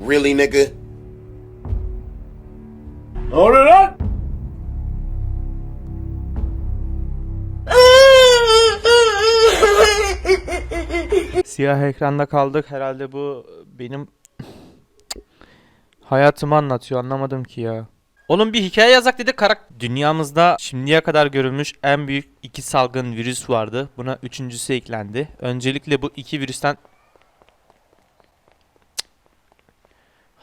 Really, nigga? Ne oluyor lan? Siyah ekranda kaldık. Herhalde bu benim hayatımı anlatıyor. Anlamadım ki ya. Oğlum bir hikaye yazak dedik. Karak Dünyamızda şimdiye kadar görülmüş en büyük iki salgın virüs vardı. Buna üçüncüsü eklendi. Öncelikle bu iki virüsten...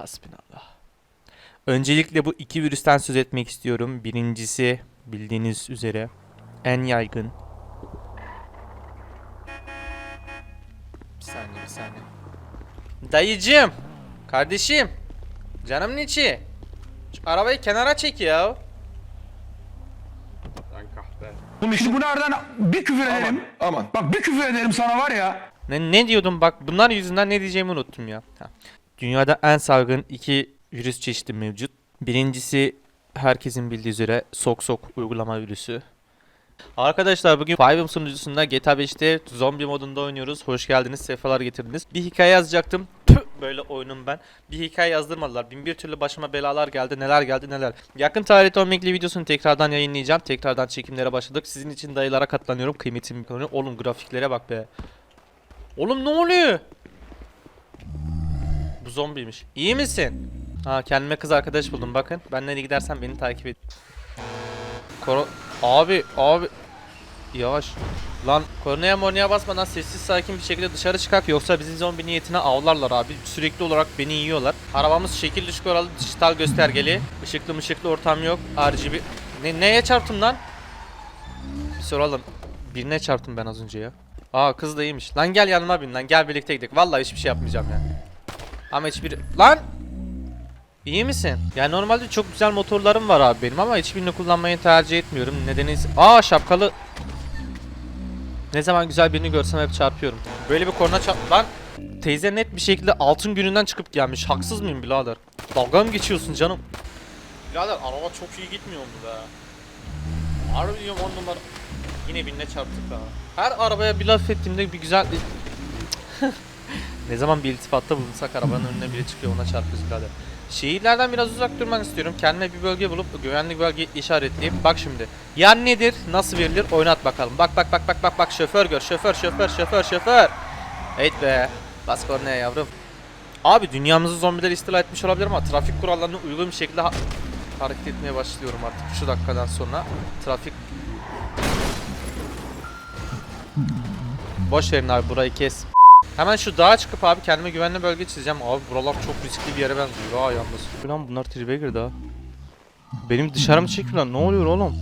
Hasbinallah. Öncelikle bu iki virüsten söz etmek istiyorum. Birincisi bildiğiniz üzere en yaygın Bir saniye bir saniye. Dayıcım. Kardeşim. Canımın içi. Şu arabayı kenara çek ya. Lan kahpe. Oğlum şimdi bu nereden bir küfür ederim. Aman. Bak bir küfür ederim sana var ya. Ne, ne diyordum bak bunlar yüzünden ne diyeceğimi unuttum ya. Ha. Dünyada en salgın iki virüs çeşidi mevcut. Birincisi herkesin bildiği üzere sok sok uygulama virüsü. Arkadaşlar bugün Five'ım sunucusunda GTA 5'te zombi modunda oynuyoruz. Hoş geldiniz, sefalar getirdiniz. Bir hikaye yazacaktım. Tüh, böyle oyunum ben. Bir hikaye yazdırmadılar. Bin bir türlü başıma belalar geldi. Neler geldi neler. Yakın tarihte Omegli videosunu tekrardan yayınlayacağım. Tekrardan çekimlere başladık. Sizin için dayılara katlanıyorum. Kıymetimi konuyor. Oğlum grafiklere bak be. Oğlum ne oluyor? Bu zombiymiş. İyi misin? Ha kendime kız arkadaş buldum bakın. Ben nereye gidersem beni takip et. Koro... Abi abi. Yavaş. Lan kornaya mornaya basmadan sessiz sakin bir şekilde dışarı çıkak yoksa bizi zombi niyetine avlarlar abi. Sürekli olarak beni yiyorlar. Arabamız şekil düşük oralı dijital göstergeli. Işıklı mışıklı ortam yok. RGB... Ne, neye çarptım lan? Bir soralım. Birine çarptım ben az önce ya. Aa kız da iyiymiş. Lan gel yanıma bin lan gel birlikte gidelim. Vallahi hiçbir şey yapmayacağım ya. Ama hiçbir... Lan! İyi misin? Yani normalde çok güzel motorlarım var abi benim ama hiçbirini kullanmayı tercih etmiyorum. Nedeni... Aa şapkalı... Ne zaman güzel birini görsem hep çarpıyorum. Böyle bir korna çarp... Lan! Teyze net bir şekilde altın gününden çıkıp gelmiş. Haksız mıyım birader? Dalga mı geçiyorsun canım? Birader araba çok iyi gitmiyor mu be? Harbi diyorum on numara. Yine birine çarptık ha. Her arabaya bir laf ettiğimde bir güzel... ne zaman bir iltifatta bulunsak arabanın önüne biri çıkıyor ona çarpıyoruz birader. Şehirlerden biraz uzak durmanı istiyorum. Kendime bir bölge bulup güvenli bölge işaretleyip bak şimdi. Yan nedir? Nasıl verilir? Oynat bakalım. Bak bak bak bak bak bak şoför gör. Şoför şoför şoför şoför. Evet be. Bas kornaya yavrum. Abi dünyamızı zombiler istila etmiş olabilir ama trafik kurallarına uygun bir şekilde ha- hareket etmeye başlıyorum artık şu dakikadan sonra. Trafik Boş verin abi burayı kes. Hemen şu dağa çıkıp abi kendime güvenli bölge çizeceğim. Abi buralar çok riskli bir yere benziyor ha yalnız. Ulan bunlar tribe girdi ha. Benim dışarı mı çekiyor lan? Ne oluyor oğlum?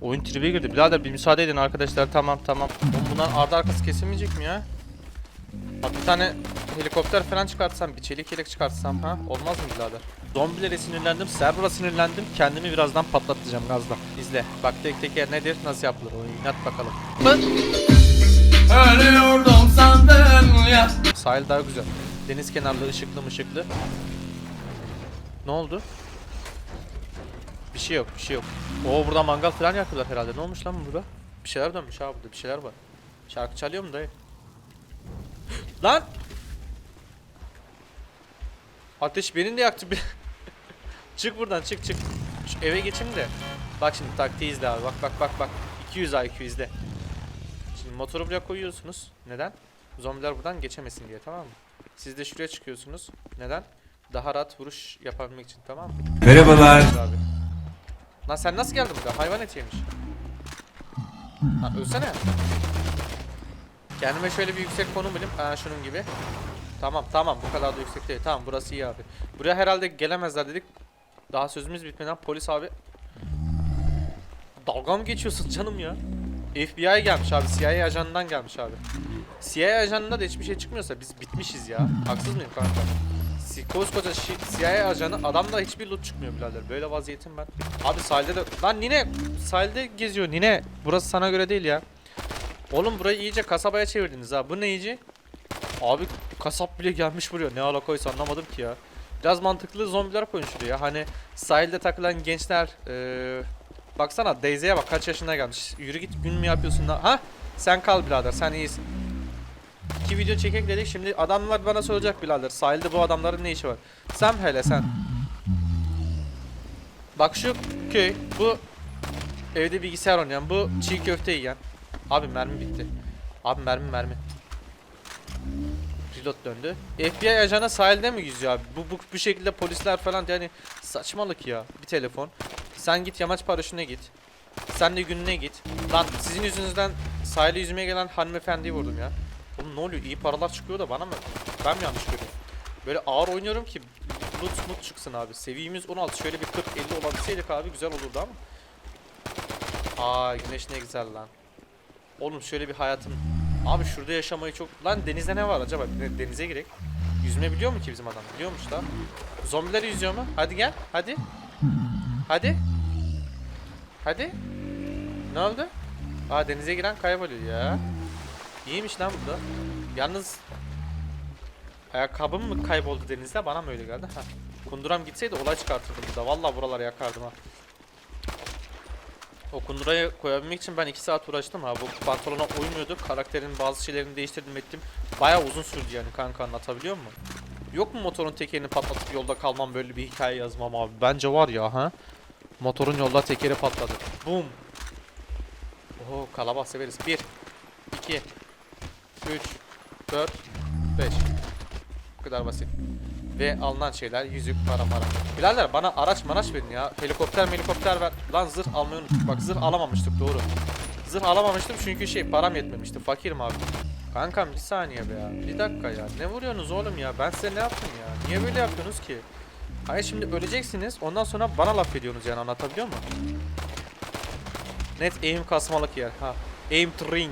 Oyun tribe girdi. Birader bir müsaade edin arkadaşlar. Tamam tamam. Oğlum bunlar ardı arkası kesilmeyecek mi ya? Bak bir tane helikopter falan çıkartsam, bir çelik yelek çıkartsam ha? Olmaz mı birader? Zombilere sinirlendim, server'a sinirlendim. Kendimi birazdan patlatacağım gazla. İzle. Bak tek teker nedir, nasıl yapılır? Oynat bakalım. Ölüyordum sandın ya. Sahil daha güzel. Deniz kenarlı, ışıklı mışıklı. Ne oldu? Bir şey yok, bir şey yok. Oo burada mangal falan yakıyorlar herhalde. Ne olmuş lan burada? Bir şeyler dönmüş ha burada, bir şeyler var. Şarkı çalıyor mu dayı? lan! Ateş beni de yaktı. çık buradan, çık çık. Şu eve geçeyim de. Bak şimdi taktiği izle abi. Bak bak bak bak. 200 IQ izle. Motoru buraya koyuyorsunuz. Neden? Zombiler buradan geçemesin diye tamam mı? Siz de şuraya çıkıyorsunuz. Neden? Daha rahat vuruş yapabilmek için tamam mı? Merhabalar. Abi. Lan sen nasıl geldin burada? Hayvan eti yemiş. Ha ölsene. Kendime şöyle bir yüksek konum bulayım. Ha şunun gibi. Tamam tamam bu kadar da yüksek değil. Tamam burası iyi abi. Buraya herhalde gelemezler dedik. Daha sözümüz bitmeden polis abi. Dalga mı geçiyorsun canım ya? FBI gelmiş abi. CIA ajanından gelmiş abi. CIA ajanında da hiçbir şey çıkmıyorsa biz bitmişiz ya. Haksız mıyım kanka? Koskoca CIA ajanı adamda hiçbir loot çıkmıyor birader. Böyle vaziyetim ben. Abi sahilde de... Lan Nine! Sahilde geziyor Nine. Burası sana göre değil ya. Oğlum burayı iyice kasabaya çevirdiniz ha. Bu ne iyice? Abi kasap bile gelmiş buraya. Ne alakaysa anlamadım ki ya. Biraz mantıklı zombiler koyun şuraya. Hani sahilde takılan gençler... eee baksana Daisy'ye bak kaç yaşına gelmiş. Yürü git gün mü yapıyorsun da... Ha? Sen kal birader sen iyisin. İki video çekek dedik. Şimdi adamlar bana soracak birader. Sahilde bu adamların ne işi var? Sen hele sen. Bak şu köy. Bu evde bilgisayar oynayan. Bu çiğ köfte yiyen. Abi mermi bitti. Abi mermi mermi. Reload döndü. FBI ajanı sahilde mi yüzüyor abi? Bu, bu, bu şekilde polisler falan yani saçmalık ya. Bir telefon. Sen git yamaç paraşüne git. Sen de gününe git. Lan sizin yüzünüzden sahile yüzmeye gelen hanımefendiyi vurdum ya. Oğlum ne oluyor? İyi paralar çıkıyor da bana mı? Ben mi yanlış görüyorum? Böyle ağır oynuyorum ki loot mut çıksın abi. Seviyemiz 16. Şöyle bir 40-50 olabilseydik abi güzel olurdu ama. Aa güneş ne güzel lan. Oğlum şöyle bir hayatım. Abi şurada yaşamayı çok... Lan denizde ne var acaba? De- Denize girek. Yüzme biliyor mu ki bizim adam? Biliyormuş da. Zombiler yüzüyor mu? Hadi gel. Hadi. Hadi. Hadi. Ne oldu? Aa denize giren kayboluyor ya. İyiymiş lan bu da. Yalnız ayakkabım mı kayboldu denizde? Bana mı öyle geldi? Ha. Kunduram gitseydi olay çıkartırdım da. Vallahi buraları yakardım ha. O kundurayı koyabilmek için ben 2 saat uğraştım ha. Bu pantolona uymuyordu. Karakterin bazı şeylerini değiştirdim ettim. Bayağı uzun sürdü yani kanka anlatabiliyor muyum? Yok mu motorun tekerini patlatıp yolda kalmam böyle bir hikaye yazmam abi. Bence var ya ha. Motorun yolda tekeri patladı. Boom. Oho kalabalık severiz. 1 2 3 4 5 Bu kadar basit. Ve alınan şeyler yüzük, para mara. Bilader bana araç maraç verin ya. Helikopter helikopter ver. Lan zırh almayı unuttuk. Bak zırh alamamıştık doğru. Zırh alamamıştım çünkü şey param yetmemişti. Fakirim abi. Kankam bir saniye be ya. Bir dakika ya. Ne vuruyorsunuz oğlum ya? Ben size ne yaptım ya? Niye böyle yapıyorsunuz ki? Hayır şimdi öleceksiniz. Ondan sonra bana laf ediyorsunuz yani anlatabiliyor muyum? Net aim kasmalık yer. Ha. Aim ring.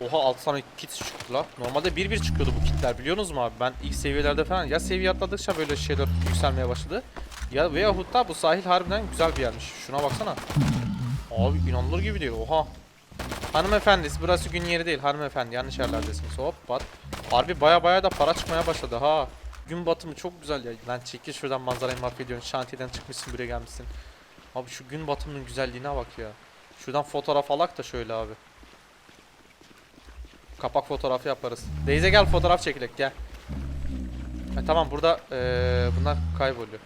Oha 6 tane kit çıktı la. Normalde 1-1 çıkıyordu bu kitler biliyorsunuz mu abi? Ben ilk seviyelerde falan ya seviye atladıkça böyle şeyler yükselmeye başladı. Ya veyahut da bu sahil harbiden güzel bir yermiş. Şuna baksana. Abi inanılır gibi değil. Oha. Hanımefendi burası gün yeri değil hanımefendi yanlış yerlerdesiniz. Hop bat. Harbi baya baya da para çıkmaya başladı ha. Gün batımı çok güzel ya. Lan çekil şuradan manzarayı mahvediyorsun. Şantiyeden çıkmışsın buraya gelmişsin. Abi şu gün batımının güzelliğine bak ya. Şuradan fotoğraf alak da şöyle abi. Kapak fotoğrafı yaparız. Deyze gel fotoğraf çekilek gel. Ha, tamam burada eee, bunlar kayboluyor.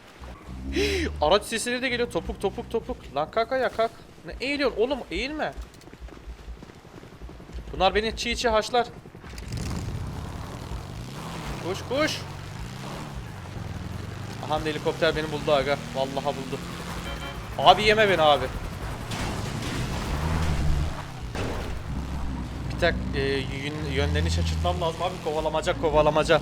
Araç sesleri de geliyor topuk topuk topuk. Lan kalk ya kalk. Ne eğiliyorsun oğlum eğilme. Bunlar beni çiğ çiğ haşlar. Kuş kuş. Aha helikopter beni buldu aga. Vallahi buldu. Abi yeme beni abi. Bir tek e, yön- yönlerini şaşırtmam lazım abi kovalamaca kovalamaca.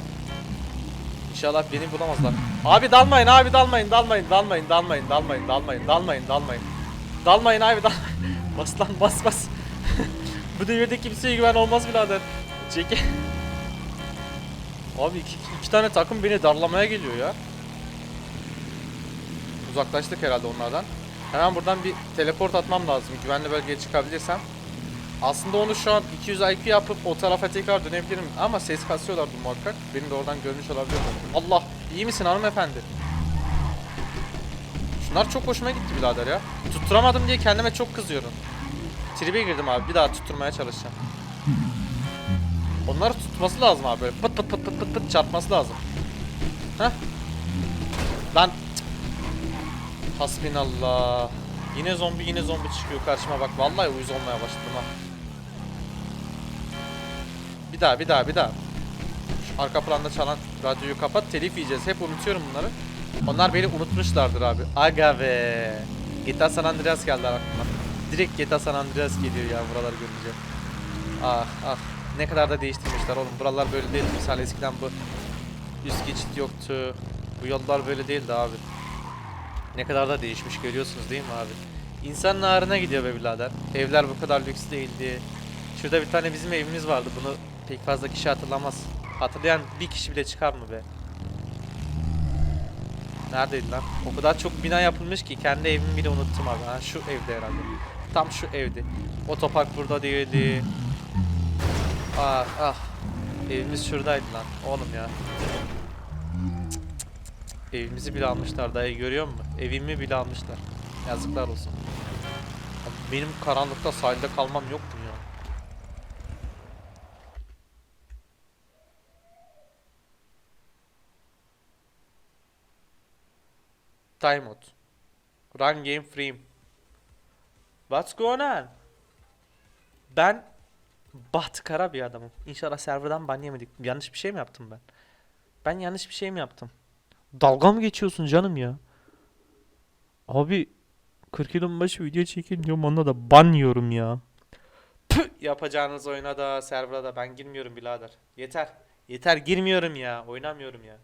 İnşallah beni bulamazlar. Abi dalmayın abi dalmayın dalmayın dalmayın dalmayın dalmayın dalmayın dalmayın dalmayın. Dalmayın abi dal. bas lan bas bas. Bu devirde kimseye güven olmaz birader. Çeki. Abi iki, iki tane takım beni darlamaya geliyor ya. Uzaklaştık herhalde onlardan. Hemen buradan bir teleport atmam lazım. Güvenli bölgeye çıkabilirsem. Aslında onu şu an 200 IQ yapıp o tarafa tekrar dönebilirim. Ama ses kasıyorlardı muhakkak. Beni de oradan görmüş olabilir. Allah! iyi misin hanımefendi? Şunlar çok hoşuma gitti birader ya. Tutturamadım diye kendime çok kızıyorum. Tribe girdim abi. Bir daha tutturmaya çalışacağım. Onları tutması lazım abi. Böyle pıt pıt pıt pıt pıt pıt çarpması lazım. Heh. Lan. Hasbinallah. Yine zombi yine zombi çıkıyor karşıma bak. Vallahi uyuz olmaya başladım ha. Bir daha bir daha bir daha. Şu arka planda çalan radyoyu kapat. Telif yiyeceğiz. Hep unutuyorum bunları. Onlar beni unutmuşlardır abi. Aga be. GTA San Andreas geldi aklıma. Direkt GTA San Andreas geliyor ya buraları görünce. Ah ah. Ne kadar da değiştirmişler oğlum. Buralar böyle değil. Misal eskiden bu üst geçit yoktu. Bu yollar böyle değildi abi. Ne kadar da değişmiş görüyorsunuz değil mi abi? İnsanın ağrına gidiyor be birader. Evler bu kadar lüks değildi. Şurada bir tane bizim evimiz vardı. Bunu pek fazla kişi hatırlamaz. Hatırlayan bir kişi bile çıkar mı be? Neredeydi lan? O kadar çok bina yapılmış ki kendi evimi bile unuttum abi. Ha, şu evde herhalde. Tam şu evdi. Otopark burada değildi. Ah ah. Evimiz şuradaydı lan. Oğlum ya. Evimizi bile almışlar dayı görüyor musun? Evimi bile almışlar. Yazıklar olsun. Benim karanlıkta sahilde kalmam yok mu ya? Time out. Run game frame. What's going on? Ben batkara bir adamım. İnşallah serverdan ban yemedik. Yanlış bir şey mi yaptım ben? Ben yanlış bir şey mi yaptım? Dalga mı geçiyorsun canım ya? Abi 40 yılın başı video çekin diyorum onda da ban yiyorum ya. Püh, yapacağınız oyuna da server'a da ben girmiyorum birader. Yeter. Yeter girmiyorum ya. Oynamıyorum ya.